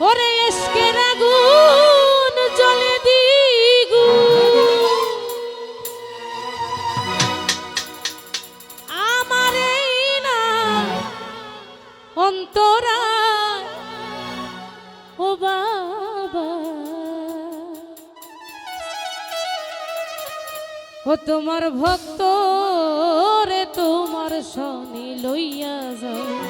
ওরে এসকের আগুন জ্বলে দিগু আমার না অন্তরা, ও বাবা। ও তোমার ভক্ত রে, তোমার শনি লইয়া যায়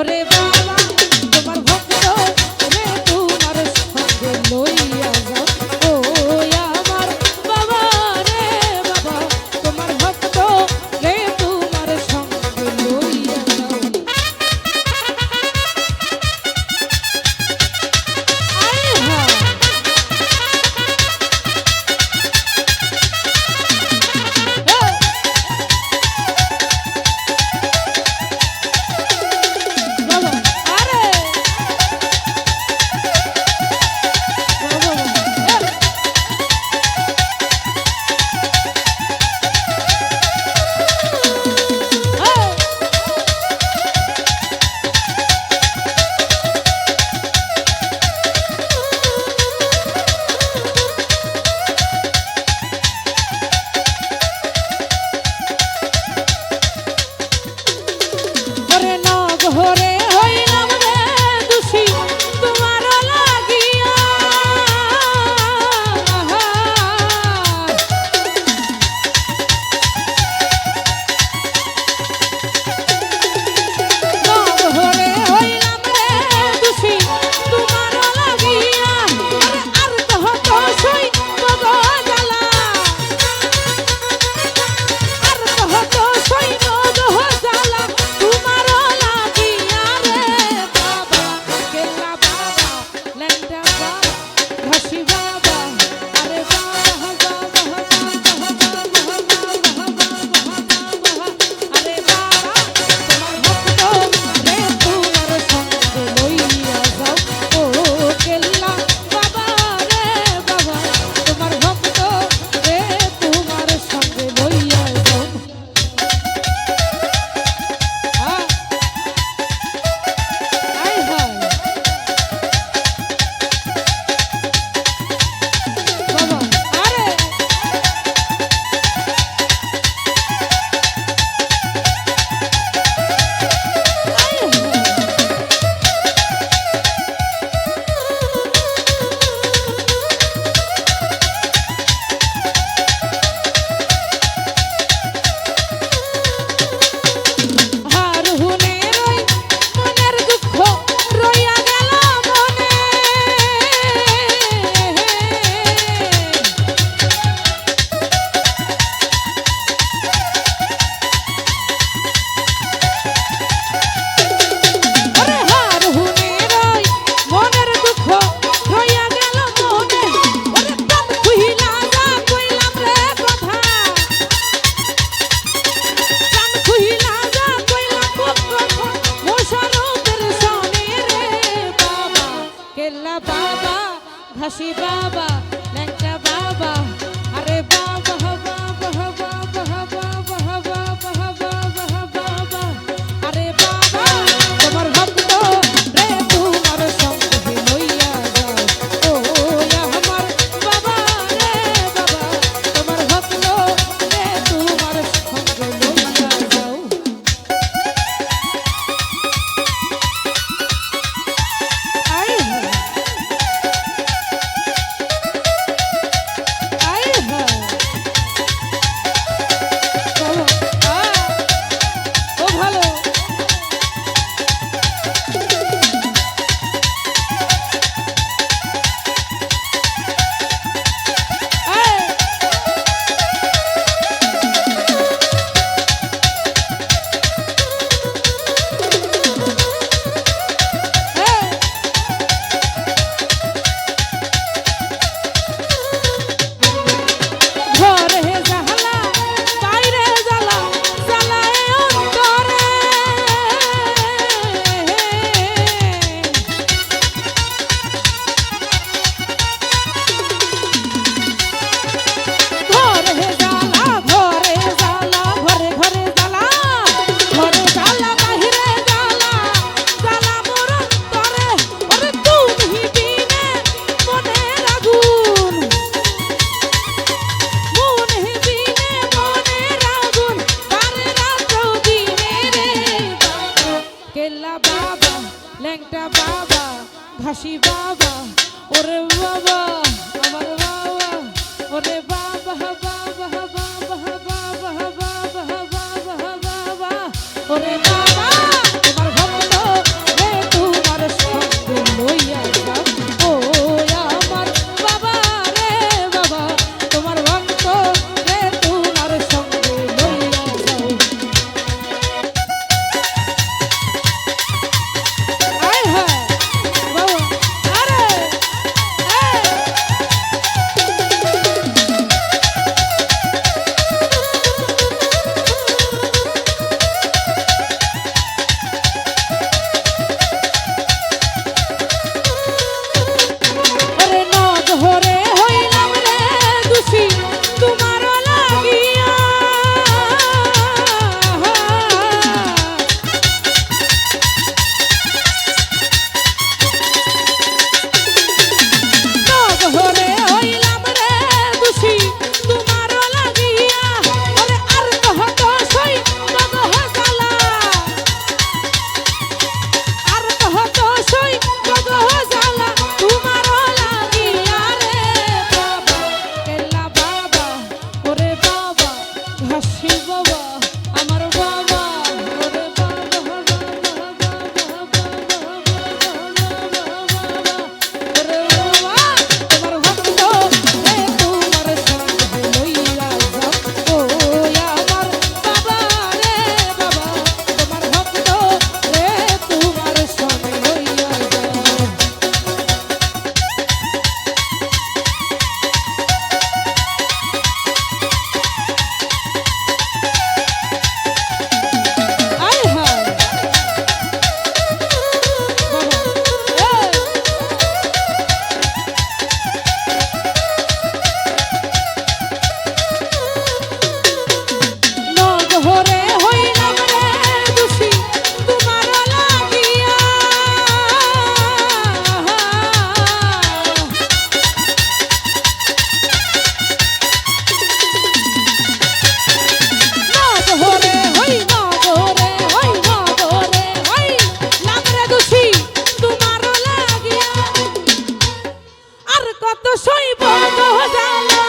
ওরে বা কত সইব জালা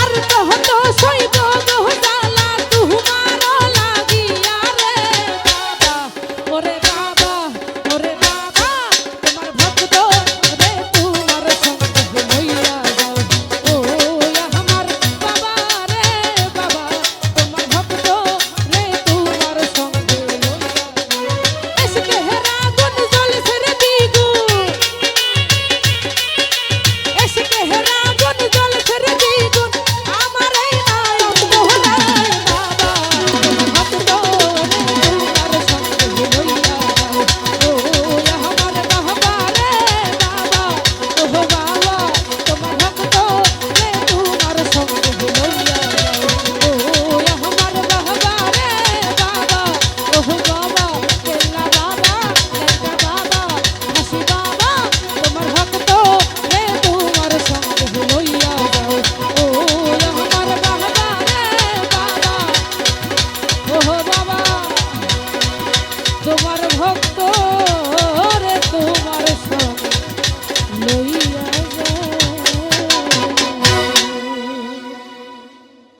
আর কত সইব জালা তুমার লাগিয়া রে বাবা, ওরে বাবা ওরে বাবা, তোমার ভক্ত রে তোমার সঙ্গ হইয়া যাও। ও আমার বাবা রে বাবা, তোমার ভক্ত রে তোমার সঙ্গ হইয়া এসকে হেরা